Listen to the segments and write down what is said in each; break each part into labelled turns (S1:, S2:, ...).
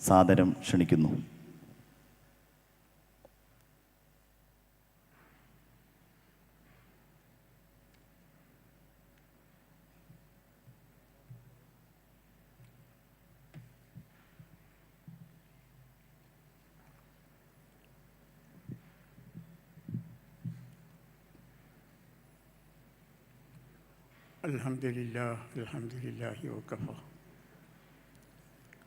S1: സാദരം ക്ഷണിക്കുന്നു
S2: الحمد لله الحمد لله وكفى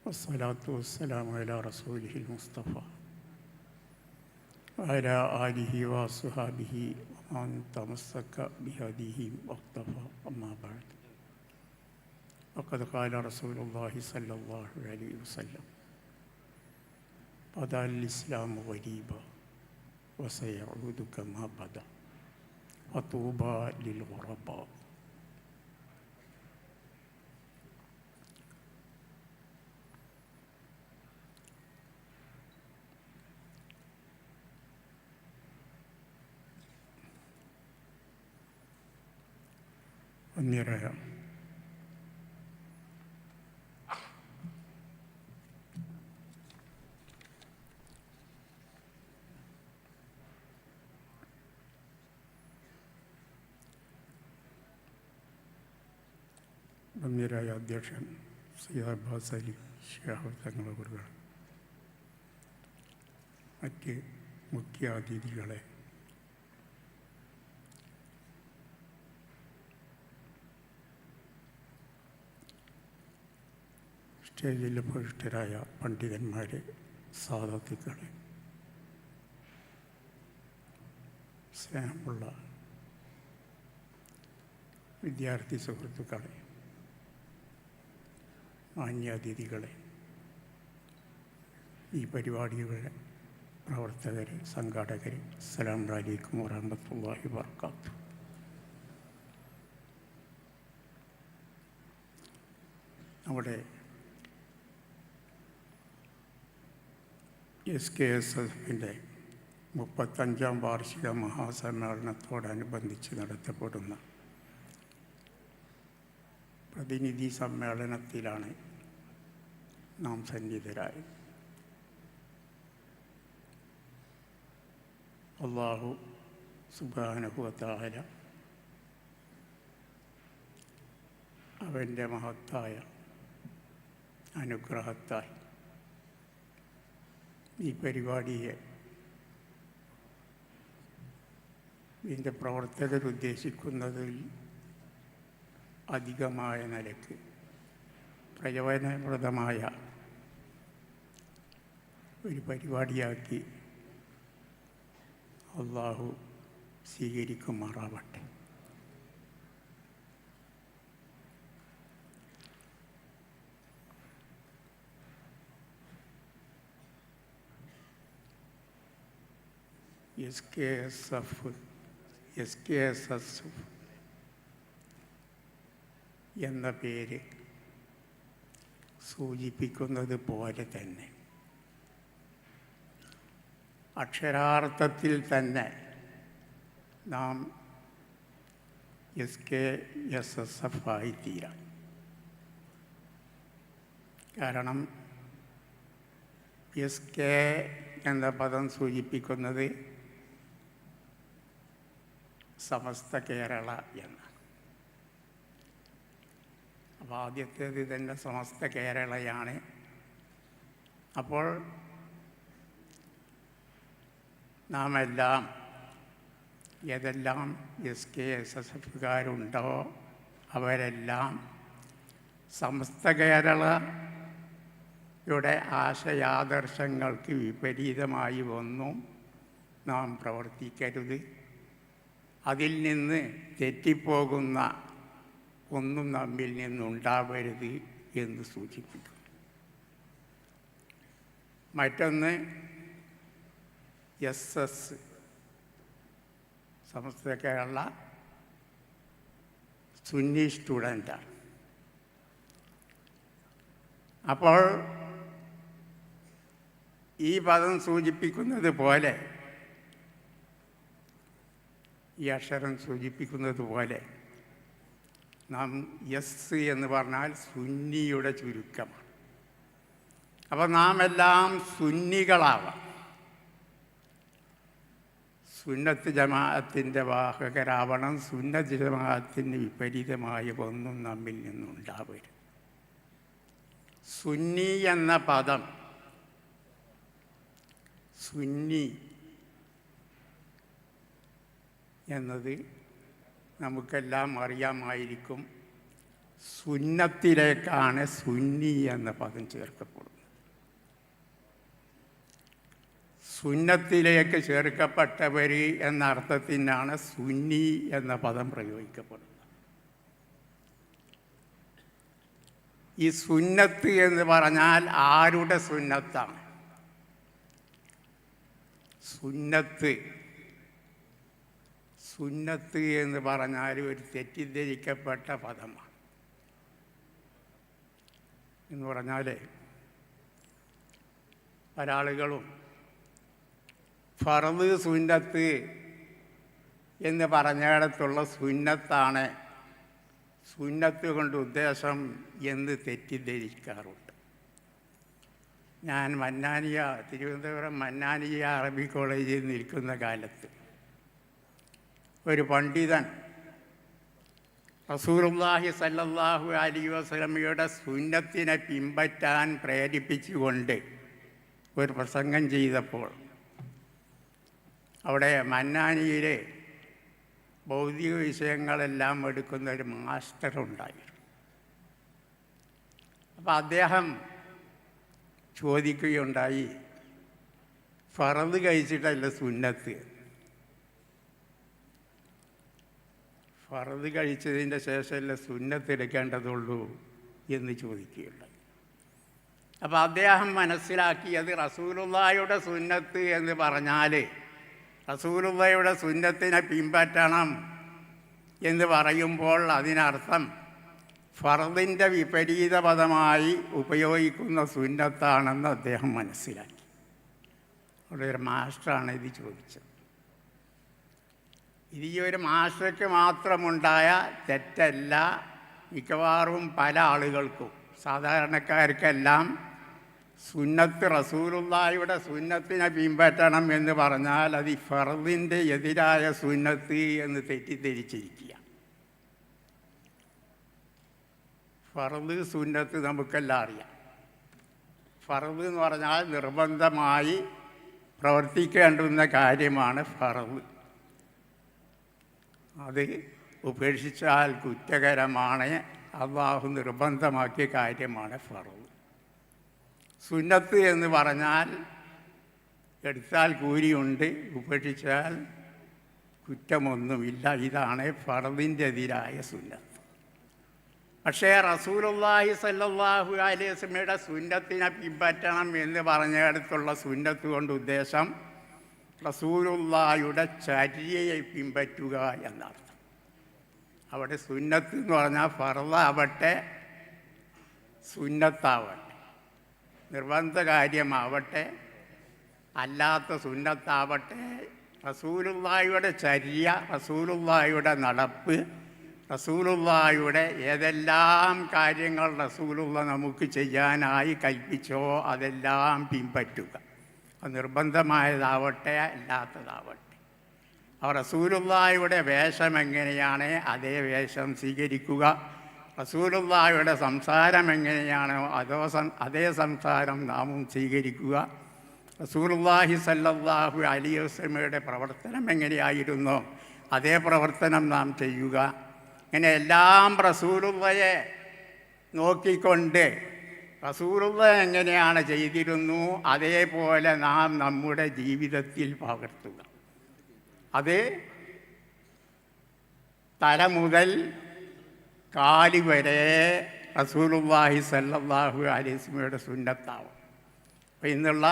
S2: والصلاة والسلام على رسوله المصطفى. وعلى آله وصحابه ومن تمسك بهديه واقتفى. أما بعد. وقد قال رسول الله صلى الله عليه وسلم بدأ الإسلام غريبا وسيعود كما بدأ. وطوبى للغرباء. വന്യരായ വന്യരായ അധ്യക്ഷൻ സയ്യിദ് അബ്ബാസ് അലി ഷിഹാബ് തങ്ങളെ കുറികൾ മറ്റ് മുഖ്യ അതിഥികളെ സ്റ്റേജിൽ ഉപവിഷ്ടരായ പണ്ഡിതന്മാരെ സാധത്തുക്കളെ സ്നേഹമുള്ള വിദ്യാർത്ഥി സുഹൃത്തുക്കളെ മാന്യാതിഥികളെ ഈ പരിപാടിയുടെ പ്രവർത്തകർ സംഘാടകർ അസ്സലാം അലൈക്കും വറഹമത്തല്ലാഹി വർക്കാത്തു നമ്മുടെ എസ് കെ എസ് എഫിന്റെ മുപ്പത്തഞ്ചാം വാർഷിക മഹാസമ്മേളനത്തോടനുബന്ധിച്ച് നടത്തപ്പെടുന്ന പ്രതിനിധി സമ്മേളനത്തിലാണ് നാം സന്നിധരായത് അള്ളാഹു സുബാനുഭവത്തായ അവന്റെ മഹത്തായ അനുഗ്രഹത്താൽ ഈ പരിപാടിയെ. ഇതിന്റെ പ്രവർത്തകരുദ്ദേശിക്കുന്നതിൽ അധികമായ നിലയ്ക്ക് പ്രയോജനപ്രദമായ ഒരു പരിപാടിയാക്കി അള്ളാഹു സ്വീകരിക്കുമാറാവട്ടെ. S K S F S K S S എന്ന പേര് സൂചിപ്പിക്കുന്നത് പോലെ തന്നെ. അക്ഷരാർത്ഥത്തിൽ തന്നെ നാം S K S S F ആയിത്തീരാം. കാരണം എസ് കെ എന്ന പദം സൂചിപ്പിക്കുന്നത് സമസ്ത കേരള എന്ന്. അപ്പോൾ ആദ്യത്തേത് ഇതെന്റെ സമസ്ത കേരളയാണ്. അപ്പോൾ നാം എല്ലാം ഏതെല്ലാം എസ് കെ എസ് എസ് എഫുകാരുണ്ടോ അവരെല്ലാം സമസ്ത കേരളയുടെ ആശയാദർശങ്ങൾക്ക് വിപരീതമായി വന്നു. നാം പ്രവർത്തിക്കരുത്. അതിൽ നിന്ന് തെറ്റിപ്പോകുന്ന ഒന്നും നമ്മിൽ നിന്നുണ്ടാവരുത് എന്ന് സൂചിപ്പിക്കും മറ്റൊന്ന് എസ് എസ് സമസ്ത കേരള സുന്നി സ്റ്റുഡന്റാണ്. അപ്പോൾ ഈ പദം സൂചിപ്പിക്കുന്നത് പോലെ ഈ അക്ഷരം സൂചിപ്പിക്കുന്നത് പോലെ നാം എസ് എന്ന് പറഞ്ഞാൽ സുന്നിയുടെ ചുരുക്കമാണ്. അപ്പോൾ നാം എല്ലാം സുന്നികളാവാം. സുന്നത്ത് ജമാഅത്തിന്റെ വാഹകരാവണം സുന്നത്ത് ജമാഅത്തിന് വിപരീതമായ ഒന്നും നമ്മിൽ നിന്നുണ്ടാവരുത്. സുന്നി എന്ന പദം സുന്നി എന്നത് നമുക്കെല്ലാം അറിയാമായിരിക്കും. സുന്നത്തിലേക്കാണ് സുന്നി എന്ന പദം ചേർക്കപ്പെടുന്നത്. സുന്നത്തിലേക്ക് ചേർക്കപ്പെട്ടവർ എന്ന അർത്ഥത്തിനാണ് സുന്നി എന്ന പദം പ്രയോഗിക്കപ്പെടുന്നത്. ഈ സുന്നത്ത് എന്ന് പറഞ്ഞാൽ ആരുടെ സുന്നത്താണ്? സുന്നത്ത്. സുന്നത്ത് എന്ന് പറഞ്ഞാൽ ഒരു തെറ്റിദ്ധരിക്കപ്പെട്ട പദമാണ്. എന്ന് പറഞ്ഞാൽ പല ആളുകളും ഫറദ് സുന്നത്ത് എന്ന് പറഞ്ഞിടത്തുള്ള സുന്നത്താണ് സുന്നത്ത് കൊണ്ട് ഉദ്ദേശം എന്ന് തെറ്റിദ്ധരിക്കാറുണ്ട്. ഞാൻ മന്നാനിയ തിരുവനന്തപുരം മന്നാനിയ അറബി കോളേജിൽ നിൽക്കുന്ന കാലത്ത് ഒരു പണ്ഡിതൻ. റസൂലുള്ളാഹി സല്ലല്ലാഹു അലി വസ്ലമിയുടെ സുന്നത്തിനെ പിൻപറ്റാൻ പ്രേരിപ്പിച്ചുകൊണ്ട് ഒരു പ്രസംഗം ചെയ്തപ്പോൾ അവിടെ മന്നാനിയിലെ ഭൗതിക വിഷയങ്ങളെല്ലാം എടുക്കുന്ന ഒരു മാസ്റ്റർ ഉണ്ടായിരുന്നു. അപ്പോൾ അദ്ദേഹം ചോദിക്കുകയുണ്ടായി ഫറത് കഴിച്ചിട്ടല്ല സുന്നത്ത്? ഫറത് കഴിച്ചതിന്റെ ശേഷമല്ലേ സുന്നത്ത് എടുക്കേണ്ടതുള്ളൂ എന്ന് ചോദിക്കുകയുണ്ടായി. അപ്പോൾ അദ്ദേഹം മനസ്സിലാക്കിയത് റസൂലുള്ളായുടെ സുന്നത്ത് എന്ന് പറഞ്ഞാൽ റസൂലുള്ളയുടെ സുന്നത്തിനെ പിൻപറ്റണം എന്ന് പറയുമ്പോൾ അതിനർത്ഥം ഫറദിന്റെ വിപരീത പദമായി ഉപയോഗിക്കുന്ന സുന്നത്താണെന്ന് അദ്ദേഹം മനസ്സിലാക്കി. അവിടെ ഒരു മാസ്റ്ററാണ് ഇത് ചോദിച്ചത്. ഈ ഒരു മാഷയ്ക്ക് മാത്രമുണ്ടായ തെറ്റല്ല മിക്കവാറും പല ആളുകൾക്കും. സാധാരണക്കാർക്കെല്ലാം സുന്നത്ത് റസൂലുള്ളായുടെ സുന്നത്തിനെ പിൻപറ്റണം എന്ന് പറഞ്ഞാൽ അത് ഈ ഫർദിന്റെ എതിരായ സുന്നത്ത് എന്ന് തെറ്റിദ്ധരിച്ചിരിക്കുക. ഫറദ് സുന്നത്ത് നമുക്കെല്ലാം അറിയാം. ഫറദ് എന്ന് പറഞ്ഞാൽ നിർബന്ധമായി പ്രവർത്തിക്കേണ്ടുന്ന കാര്യമാണ് ഫർദ്. അത് ഉപേക്ഷിച്ചാൽ കുറ്റകരമാണ്. അള്ളാഹു നിർബന്ധമാക്കിയ കാര്യമാണ് ഫറവ് സുന്നത്ത് എന്ന് പറഞ്ഞാൽ എടുത്താൽ കൂലിയുണ്ട് ഉപേക്ഷിച്ചാൽ കുറ്റമൊന്നുമില്ല. ഇതാണ് ഫറദിന്റെ എതിരായ സുന്നത്ത്. പക്ഷേ റസൂലുള്ളാഹി സല്ലാഹു അലൈഹി വസല്ലമയുടെ സുന്നത്തിനെ പിൻപറ്റണം എന്ന് പറഞ്ഞിടത്തുള്ള സുന്നത്ത് കൊണ്ട് ഉദ്ദേശം റസൂലുള്ളായുടെ ചര്യയെ പിൻപറ്റുക എന്നർത്ഥം. അവിടെ സുന്നത്ത് എന്ന് പറഞ്ഞാൽ ഫറലാവട്ടെ സുന്നത്താവട്ടെ നിർബന്ധ കാര്യമാവട്ടെ അല്ലാത്ത സുന്നത്താവട്ടെ റസൂലുള്ളായുടെ ചര്യ റസൂലുള്ളായുടെ നടപ്പ് റസൂലുള്ളായുടെ ഏതെല്ലാം കാര്യങ്ങൾ റസൂലുള്ള നമുക്ക് ചെയ്യാനായി കൽപ്പിച്ചോ അതെല്ലാം പിൻപറ്റുക. അത് നിർബന്ധമായതാവട്ടെ അല്ലാത്തതാവട്ടെ. അവർ റസൂലുള്ളായുടെ വേഷം എങ്ങനെയാണ്? അതേ വേഷം സ്വീകരിക്കുക. റസൂലുള്ളായുടെ സംസാരം എങ്ങനെയാണോ അതോ അതേ സംസാരം നാമും സ്വീകരിക്കുക. റസൂലുള്ളാഹി സല്ലല്ലാഹു അലൈഹി വസല്ലമയുടെ പ്രവർത്തനം എങ്ങനെയായിരുന്നോ? അതേ പ്രവർത്തനം നാം ചെയ്യുക. ഇങ്ങനെ എല്ലാം റസൂലുള്ളയെ നോക്കിക്കൊണ്ട് റസൂലുള്ള എങ്ങനെയാണ് ചെയ്തിരുന്നു? അതേപോലെ നാം നമ്മുടെ ജീവിതത്തിൽ പകർത്തുക. അത് തല മുതൽ കാലി വരെ റസൂലുള്ളാഹി സല്ലാഹു അലൈഹി വസല്ലമയുടെ സുന്നത്താവും. അപ്പം ഇന്നുള്ള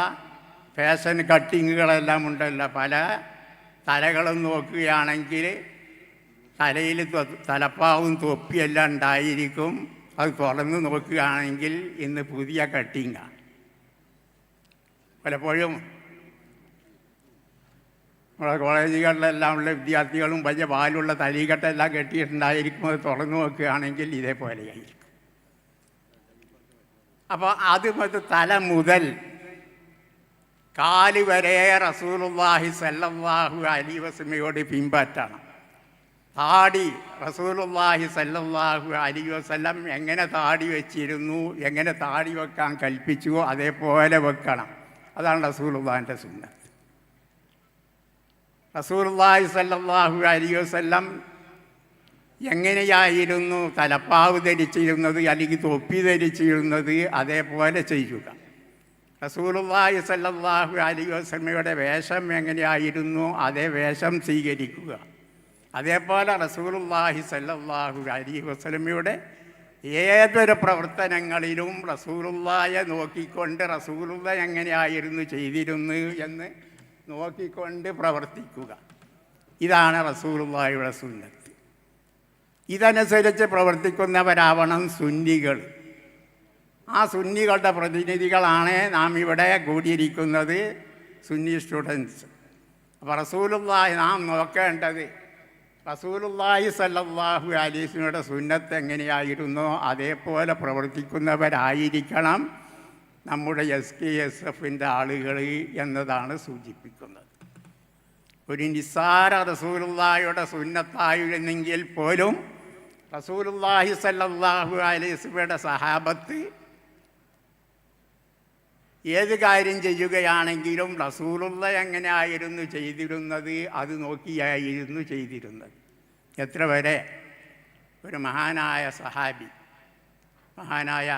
S2: ഫാഷൻ കട്ടിങ്ങുകളെല്ലാം ഉണ്ടല്ലോ. പല തലകളും നോക്കുകയാണെങ്കിൽ തലയിൽ തലപ്പാവും തൊപ്പിയെല്ലാം ഉണ്ടായിരിക്കും. അത് തുറന്ന് നോക്കുകയാണെങ്കിൽ ഇന്ന് പുതിയ കട്ടിങ്ങാണ് പലപ്പോഴും നമ്മുടെ കോളേജുകളിലെല്ലാം ഉള്ള വിദ്യാർത്ഥികളും വലിയ പാലുള്ള തലീകട്ടെല്ലാം കെട്ടിയിട്ടുണ്ടായിരിക്കും. അത് തുറന്നു നോക്കുകയാണെങ്കിൽ ഇതേപോലെയായിരിക്കും അപ്പോൾ മുതൽ തല മുതൽ കാൽ വരെ റസൂലുള്ളാഹി സല്ലല്ലാഹു അലി വസ്മയോട് പിൻപറ്റണം. താടി റസൂലുള്ളാഹി സല്ലല്ലാഹു അലൈഹി വസല്ലം എങ്ങനെ താടി വെച്ചിരുന്നു എങ്ങനെ താടി വെക്കാൻ കൽപ്പിച്ചുവോ അതേപോലെ വെക്കണം. അതാണ് റസൂലുള്ളാഹിന്റെ സുന്നത്ത്. റസൂലുള്ളാഹി സല്ലല്ലാഹു അലൈഹി വസല്ലം എങ്ങനെയായിരുന്നു തലപ്പാവ് ധരിച്ചിരുന്നത് അല്ലെങ്കിൽ തൊപ്പി ധരിച്ചിരുന്നത് അതേപോലെ ചെയ്യുക. റസൂലുള്ളാഹി സല്ലല്ലാഹു അലൈഹി വസല്ലമയുടെ വേഷം എങ്ങനെയായിരുന്നു അതേ വേഷം സ്വീകരിക്കുക. അതേപോലെ റസൂലുല്ലാഹി സല്ലാഹു അലി വസ്ലമിയുടെ ഏതൊരു പ്രവർത്തനങ്ങളിലും റസൂലുള്ളയെ നോക്കിക്കൊണ്ട് റസൂലുള്ള എങ്ങനെയായിരുന്നു ചെയ്തിരുന്നു എന്ന് നോക്കിക്കൊണ്ട് പ്രവർത്തിക്കുക. ഇതാണ് റസൂലുള്ളയുടെ സുന്നത്ത്. ഇതനുസരിച്ച് പ്രവർത്തിക്കുന്നവരാവണം സുന്നികൾ. ആ സുന്നികളുടെ പ്രതിനിധികളാണ് നാം ഇവിടെ കൂടിയിരിക്കുന്നത് സുന്നി സ്റ്റുഡൻസ്. അപ്പോൾ റസൂലുള്ളാഹി നാം നോക്കേണ്ടത് റസൂലുള്ളാഹി സല്ലല്ലാഹു അലീസിനുടെ സുന്നത്ത് എങ്ങനെയായിരുന്നോ അതേപോലെ പ്രവർത്തിക്കുന്നവരായിരിക്കണം നമ്മുടെ എസ് കെ എസ് എഫിന്റെ ആളുകൾ എന്നതാണ് സൂചിപ്പിക്കുന്നത്. ഒരു നിസ്സാര റസൂലുള്ളാഹിയുടെ സുന്നത്തായിരുന്നെങ്കിൽ പോലും റസൂലുള്ളാഹി സല്ലല്ലാഹു അലൈഹിയുടെ സഹാബത്ത് ഏത് കാര്യം ചെയ്യുകയാണെങ്കിലും റസൂലുള്ള എങ്ങനെയായിരുന്നു ചെയ്തിരുന്നത് അത് നോക്കിയായിരുന്നു ചെയ്തിരുന്നത്. എത്ര വരെ? ഒരു മഹാനായ സഹാബി മഹാനായ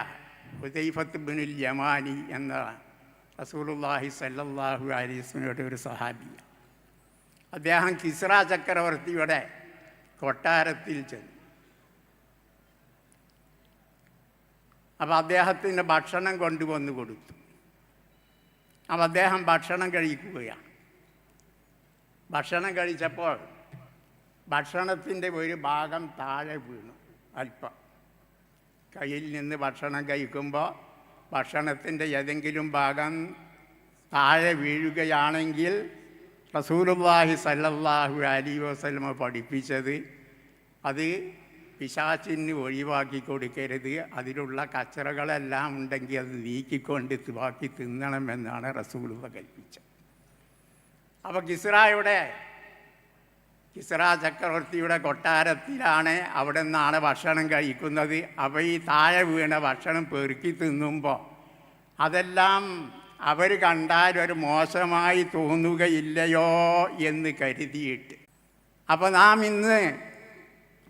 S2: ഹുദൈഫത്ത് ബിനുൽ ജമാനി എന്ന റസൂലുള്ളാഹി സല്ലല്ലാഹു അലൈഹിയുടെ ഒരു സഹാബിയാണ് അദ്ദേഹം കിസ്ര ചക്രവർത്തിയുടെ കൊട്ടാരത്തിൽ ചെന്നു. അപ്പോൾ അദ്ദേഹത്തിന് ഭക്ഷണം കൊണ്ടുവന്ന് കൊടുത്തു. അപ്പോൾ അദ്ദേഹം ഭക്ഷണം കഴിക്കുകയാണ്. ഭക്ഷണം കഴിച്ചപ്പോൾ ഭക്ഷണത്തിന്റെ ഒരു ഭാഗം താഴെ വീണു അല്പം. കയ്യിൽ നിന്ന് ഭക്ഷണം കഴിക്കുമ്പോൾ ഭക്ഷണത്തിന്റെ ഏതെങ്കിലും ഭാഗം താഴെ വീഴുകയാണെങ്കിൽ റസൂലുള്ളാഹി സല്ലല്ലാഹു അലി വസ്ലമ പഠിപ്പിച്ചത് അത് പിശാച്ചിന് ഒഴിവാക്കി കൊടുക്കരുത്. അതിലുള്ള കച്ചറകളെല്ലാം ഉണ്ടെങ്കിൽ അത് നീക്കിക്കൊണ്ട് ബാക്കി തിന്നണമെന്നാണ് റസൂലുള്ള കൽപ്പിച്ചത് അപ്പോൾ കിസ്റായുടെ കിസ്റ ചക്രവർത്തിയുടെ കൊട്ടാരത്തിലാണ് അവിടെ നിന്നാണ് ഭക്ഷണം കഴിക്കുന്നത്. അപ്പോൾ ഈ താഴെ വീണ ഭക്ഷണം പെറുക്കി തിന്നുമ്പോൾ അതെല്ലാം അവർ കണ്ടാൽ ഒരു മോശമായി തോന്നുകയില്ലയോ എന്ന് കരുതിയിട്ട്. അപ്പോൾ നാം ഇന്ന്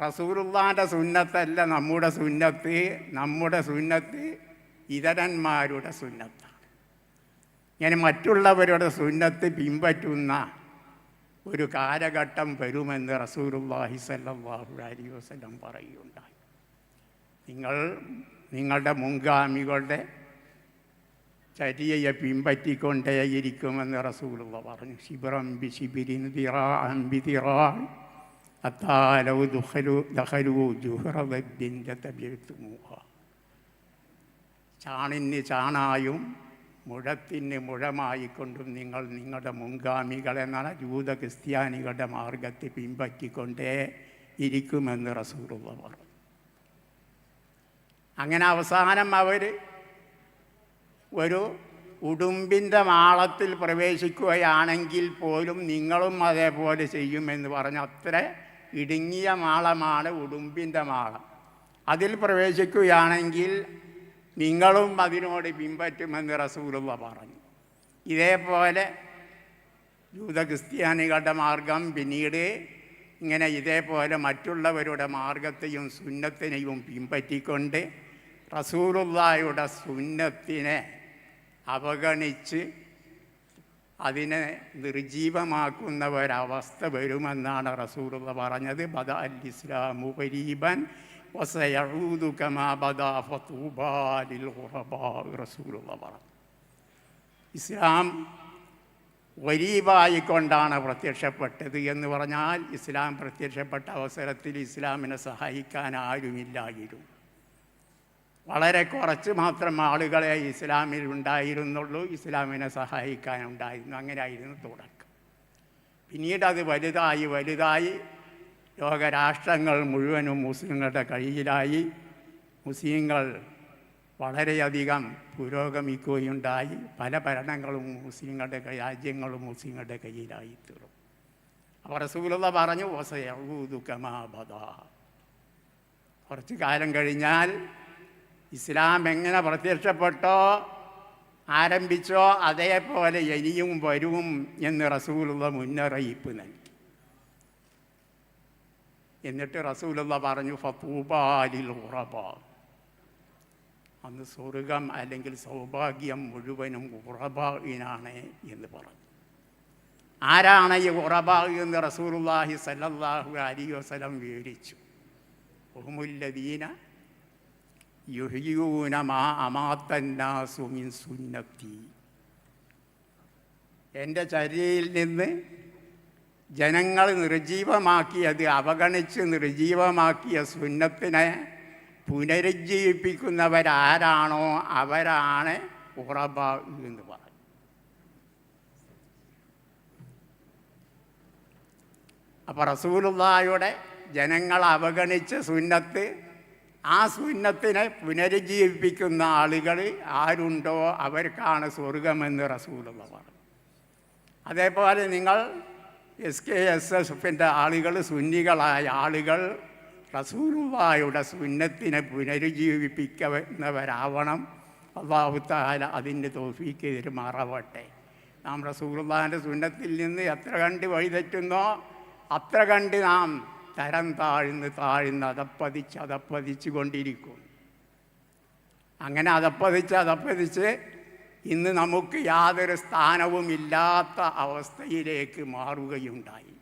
S2: റസൂറുള്ളാന്റെ സുന്നത്തല്ല നമ്മുടെ സുന്നത്ത് നമ്മുടെ സുന്നത്ത് ഇതരന്മാരുടെ സുന്നത്താണ്. ഇങ്ങനെ മറ്റുള്ളവരുടെ സുന്നത്ത് പിൻപറ്റുന്ന ഒരു കാലഘട്ടം വരുമെന്ന് റസൂലുള്ളാഹി സല്ലാഹു അലി വസ്ലം പറയുകയുണ്ടായി. നിങ്ങൾ നിങ്ങളുടെ മുൻഗാമികളുടെ ചര്യയെ പിൻപറ്റിക്കൊണ്ടേയിരിക്കുമെന്ന് റസൂലുള്ള പറഞ്ഞു. ശിബിറം ബി ശിബിരിൻ അമ്പി ബി ദുഖലു ദഖലു ജുഹറ ദബ്ബിൻ ലതബിഅ്തുമൂഹ ചാണിന് ചാണായും മുഴത്തിന് മുഴമായിക്കൊണ്ടും നിങ്ങൾ നിങ്ങളുടെ മുൻഗാമികളെ ജൂത ക്രിസ്ത്യാനികളുടെ മാർഗത്തെ പിൻപറ്റിക്കൊണ്ടേ ഇരിക്കുമെന്ന് റസൂറുള്ള പറഞ്ഞു. അങ്ങനെ അവസാനം അവർ ഒരു ഉടുമ്പിന്റെ മാളത്തിൽ പ്രവേശിക്കുകയാണെങ്കിൽ പോലും നിങ്ങളും അതേപോലെ ചെയ്യുമെന്ന് പറഞ്ഞ അത്ര ഇടുങ്ങിയ മാളമാണ് ഉടുമ്പിന്റെ മാളം. അതിൽ പ്രവേശിക്കുകയാണെങ്കിൽ നിങ്ങളും അതിനോട് പിൻപറ്റുമെന്ന് റസൂലുള്ള പറഞ്ഞു. ഇതേപോലെ ജൂത ക്രിസ്ത്യാനികളുടെ മാർഗം പിന്നീട് ഇങ്ങനെ ഇതേപോലെ മറ്റുള്ളവരുടെ മാർഗത്തെയും സുന്നത്തിനെയും പിൻപറ്റിക്കൊണ്ട് റസൂലുള്ളായുടെ സുന്നത്തിനെ അവഗണിച്ച് അതിനെ നിർജീവമാക്കുന്ന ഒരവസ്ഥ വരുമെന്നാണ് റസൂലുള്ള പറഞ്ഞത്. ബദ അൽ ഇസ്ലാമു പരീബൻ വസയൂദു കമാ പറഞ്ഞു. ഇസ്ലാം വരീബായിക്കൊണ്ടാണ് പ്രത്യക്ഷപ്പെട്ടത് എന്ന് പറഞ്ഞാൽ ഇസ്ലാം പ്രത്യക്ഷപ്പെട്ട അവസരത്തിൽ ഇസ്ലാമിനെ സഹായിക്കാൻ ആരുമില്ലായിരുന്നു. വളരെ കുറച്ച് മാത്രം ആളുകളെ ഇസ്ലാമിൽ ഉണ്ടായിരുന്നുള്ളൂ ഇസ്ലാമിനെ സഹായിക്കാനുണ്ടായിരുന്നു അങ്ങനെയായിരുന്നു തുടക്കം. പിന്നീട് അത് വലുതായി വലുതായി ലോകരാഷ്ട്രങ്ങൾ മുഴുവനും മുസ്ലിങ്ങളുടെ കയ്യിലായി. മുസ്ലിങ്ങൾ വളരെയധികം പുരോഗമിക്കുകയുണ്ടായി. പല ഭരണങ്ങളും മുസ്ലിങ്ങളുടെ രാജ്യങ്ങളും മുസ്ലിങ്ങളുടെ കയ്യിലായി തീർന്നു. അപ്പോൾ റസൂലുള്ള പറഞ്ഞു ഓസയൂതുക്കമാബദ കുറച്ച് കാലം കഴിഞ്ഞാൽ ഇസ്ലാം എങ്ങനെ പ്രത്യക്ഷപ്പെട്ടോ ആരംഭിച്ചോ അതേപോലെ ഇനിയും വരും എന്ന് റസൂലുള്ള മുന്നറിയിപ്പ് നൽകി. എന്നിട്ട് റസൂലുള്ള പറഞ്ഞു ഫത്തൂബാലിൽ ഉറബ. അന്ന് സ്വർഗം അല്ലെങ്കിൽ സൗഭാഗ്യം മുഴുവനും ഉറബായിനാണ് എന്ന് പറഞ്ഞു. ആരാണ് ഈ ഉറബാ എന്ന് റസൂലുള്ളാഹി സല്ലല്ലാഹു അലൈഹി വസല്ലം വിവരിച്ചു. ഹുമുല്ലദീന യുഹ്യൂന സുന്നത്തി. എന്റെ ചര്യയിൽ നിന്ന് ജനങ്ങൾ നിർജീവമാക്കിയത് അവഗണിച്ച് നിർജീവമാക്കിയ സുന്നത്തിനെ പുനരുജ്ജീവിപ്പിക്കുന്നവരാരാണോ അവരാണ് ഉറബ എന്ന് പറഞ്ഞു അപ്പോൾ റസൂലുള്ളായുടെ ജനങ്ങൾ അവഗണിച്ച് സുന്നത്ത് ആ സുന്നത്തിനെ പുനരുജ്ജീവിപ്പിക്കുന്ന ആളുകൾ ആരുണ്ടോ അവർക്കാണ് സ്വർഗമെന്ന് റസൂലുള്ള പറഞ്ഞു. അതേപോലെ നിങ്ങൾ എസ് കെ എസ് എസ് എഫിന്റെ ആളുകൾ സുന്നികളായ ആളുകൾ റസൂലുവായുടെ സുന്നത്തിനെ പുനരുജ്ജീവിപ്പിക്കുന്നവരാവണം. അള്ളാഹു താല അതിന്റെ തോഫീക്ക് പെരുമാറാവട്ടെ നാം റസൂലുള്ളാഹിന്റെ സുന്നത്തിൽ നിന്ന് എത്ര കണ്ട് വഴിതെറ്റുന്നോ അത്ര കണ്ട് നാം തരം താഴ്ന്ന് താഴ്ന്ന് അതപ്പതിച്ച് അതപ്പതിച്ച് കൊണ്ടിരിക്കും. അങ്ങനെ അതപ്പതിച്ച് അതപ്പതിച്ച് ഇന്ന് നമുക്ക് യാതൊരു സ്ഥാനവും ഇല്ലാത്ത അവസ്ഥയിലേക്ക് മാറുകയുണ്ടായി.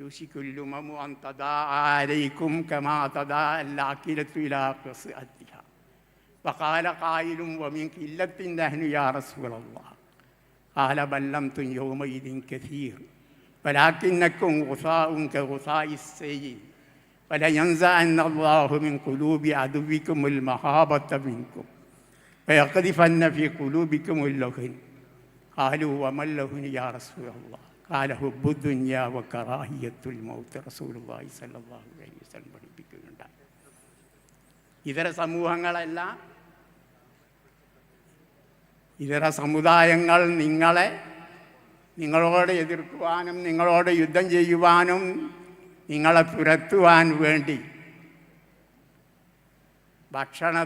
S2: യൂഷിക്കുല്ലുമമു അന്തദാ ആരയിക്കും കമാ തദാ അല്ലാക്കിലത്തുലാസ് അത്തിഹ വകാല കായിലും വമിൻ കില്ലത്തിന്റെ അനുയാറസുകളുള്ള കാലബല്ലം തുൻ യോമ ഇതിൻ കഥീർ ولكنكم غثاء كغثاء السيل ولينزعن الله من قلوب عدوكم المهابة منكم ويقذفن في قلوبكم اللهن قالوا وما اللهن يا رسول الله قال حب الدنيا وكراهية الموت رسول الله صلى الله عليه وسلم പഠിപ്പിക്കുന്നുണ്ടായി ഇതര സമൂഹങ്ങളെല്ലാം ഇതര സമുദായങ്ങൾ നിങ്ങളെ നിങ്ങളോട് എതിർക്കുവാനും നിങ്ങളോട് യുദ്ധം ചെയ്യുവാനും നിങ്ങളെ തുരത്തുവാൻ വേണ്ടി ഭക്ഷണ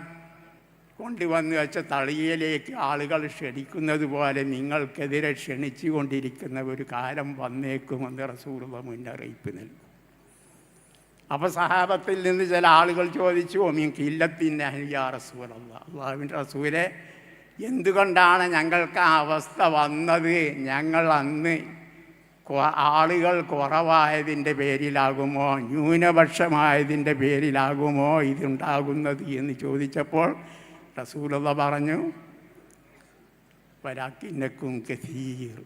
S2: കൊണ്ടുവന്ന് വെച്ച തളിയയിലേക്ക് ആളുകൾ ക്ഷണിക്കുന്നത് പോലെ നിങ്ങൾക്കെതിരെ ക്ഷണിച്ചു കൊണ്ടിരിക്കുന്ന ഒരു കാലം വന്നേക്കുമെന്ന് റസൂർവ മുന്നറിയിപ്പ് നൽകും. അപ്പോൾ സഹാബത്തിൽ നിന്ന് ചില ആളുകൾ ചോദിച്ചു ഒമിൻ കില്ലത്തിന്റെ അനിയാ റസൂലല്ല? അള്ളാഹുവിന്റെ റസൂലെ എന്തുകൊണ്ടാണ് ഞങ്ങൾക്ക് ആ അവസ്ഥ വന്നത്? ഞങ്ങൾ അന്ന് ആളുകൾ കുറവായതിന്റെ പേരിലാകുമോ? ന്യൂനപക്ഷമായതിന്റെ പേരിലാകുമോ ഇതുണ്ടാകുന്നത് എന്ന് ചോദിച്ചപ്പോൾ റസൂലത പറഞ്ഞു വരാക്കിന്നക്കും കസീർ.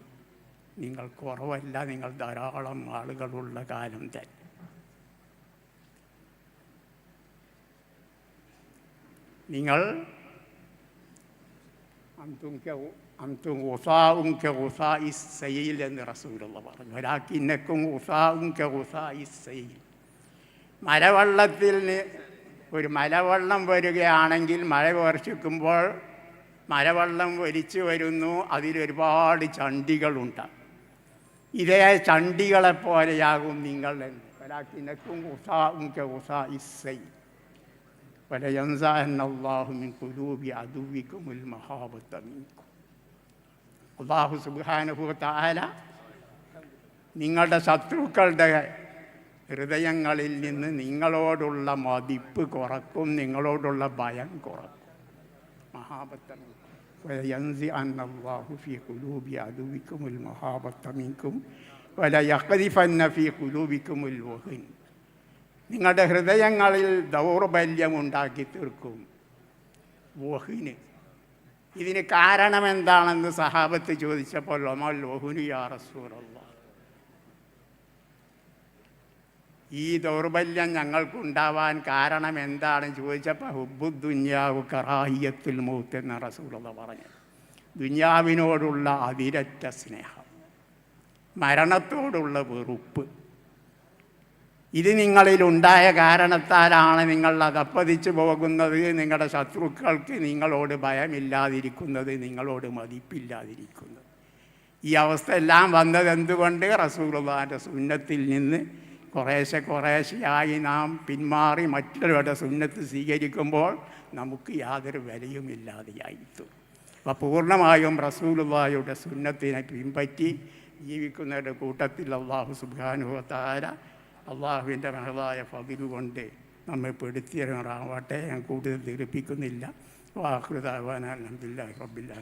S2: നിങ്ങൾ കുറവല്ല നിങ്ങൾ ധാരാളം ആളുകളുള്ള കാലം തന്നെ. നിങ്ങൾ അംതും ഗുസാഉം കെ ഗുസാ ഇസ് സയിൽ എന്ന് റസൂലുള്ള പറഞ്ഞു. ഒരാക്കിന്നക്കും ഗുസാഉം കെ ഗുസാ ഇസ് സയിൽ മലവെള്ളത്തിൽ ഒരു മലവെള്ളം വരികയാണെങ്കിൽ മഴ വർഷിക്കുമ്പോൾ മലവെള്ളം ഒലിച്ചു വരുന്നു അതിലൊരുപാട് ചണ്ടികളുണ്ടാകും ഇതേ ചണ്ടികളെപ്പോലെയാകും നിങ്ങൾ എന്ന് ഒരാക്കിനക്കും ഗുസാ ഉം കെ ഗുസാ ഇസ് വലയൻസാഹൻ അള്ളാഹുമിൻ കുലൂബി അതുവിക്കുമുൽ മഹാബത്തമീക്കും അള്ളാഹു സുബാനുഭൂത്താല നിങ്ങളുടെ ശത്രുക്കളുടെ ഹൃദയങ്ങളിൽ നിന്ന് നിങ്ങളോടുള്ള മതിപ്പ് കുറക്കും നിങ്ങളോടുള്ള ഭയം കുറക്കും. മഹാബത്തമീക്കും അന്നല്ലാഹു ഫി കുലൂബി അതുവിക്കുമുൽ മഹാബത്തമീക്കും വല യഖദിഫന്ന ഫി കുലൂബിക്കുമുൽ വഹിൻ. നിങ്ങളുടെ ഹൃദയങ്ങളിൽ ദൗർബല്യം ഉണ്ടാക്കി തീർക്കും. വഹുന് ഇതിന് കാരണം എന്താണെന്ന് സഹാബത്ത് ചോദിച്ചപ്പോൾ ഒമൽ വഹുനു യാ ഈ ദൗർബല്യം ഞങ്ങൾക്കുണ്ടാവാൻ കാരണം എന്താണ് ചോദിച്ചപ്പോൾ ഹുബുദ്ദുന്യാവ് കറാഹിയത്തുൽ മൗത്ത് എന്ന റസൂലത പറഞ്ഞു. ദുന്യാവിനോടുള്ള അതിരറ്റ സ്നേഹം. മരണത്തോടുള്ള വെറുപ്പ്. ഇത് നിങ്ങളിൽ ഉണ്ടായ കാരണത്താലാണ് നിങ്ങൾ അതപ്പതിച്ചു പോകുന്നത്. നിങ്ങളുടെ ശത്രുക്കൾക്ക് നിങ്ങളോട് ഭയമില്ലാതിരിക്കുന്നത് നിങ്ങളോട് മതിപ്പില്ലാതിരിക്കുന്നത്. ഈ അവസ്ഥയെല്ലാം വന്നത് എന്തുകൊണ്ട്? റസൂലുള്ളാന്റെ സുന്നത്തിൽ നിന്ന് കുറേശ്ശെ കുറേശ്ശെയായി നാം പിന്മാറി മറ്റുള്ളവരുടെ സുന്നത്ത് സ്വീകരിക്കുമ്പോൾ നമുക്ക് യാതൊരു വിലയുമില്ലാതെയായിത്തു അപ്പോൾ പൂർണമായും റസൂലുള്ളായുടെ സുന്നത്തിനെ പിൻപറ്റി ജീവിക്കുന്നവരുടെ കൂട്ടത്തിൽ അള്ളാഹു സുബാനുഭവത്താര അള്ളാഹുവിന്റെ മഹതായ പതിവ് കൊണ്ട് നമ്മെ പെടുത്തിയവരാവട്ടെ ഞാൻ കൂടുതൽ ദീർഘിപ്പിക്കുന്നില്ല വാഹൃതാവാൻ അലഹമില്ല റബ്ബില്ല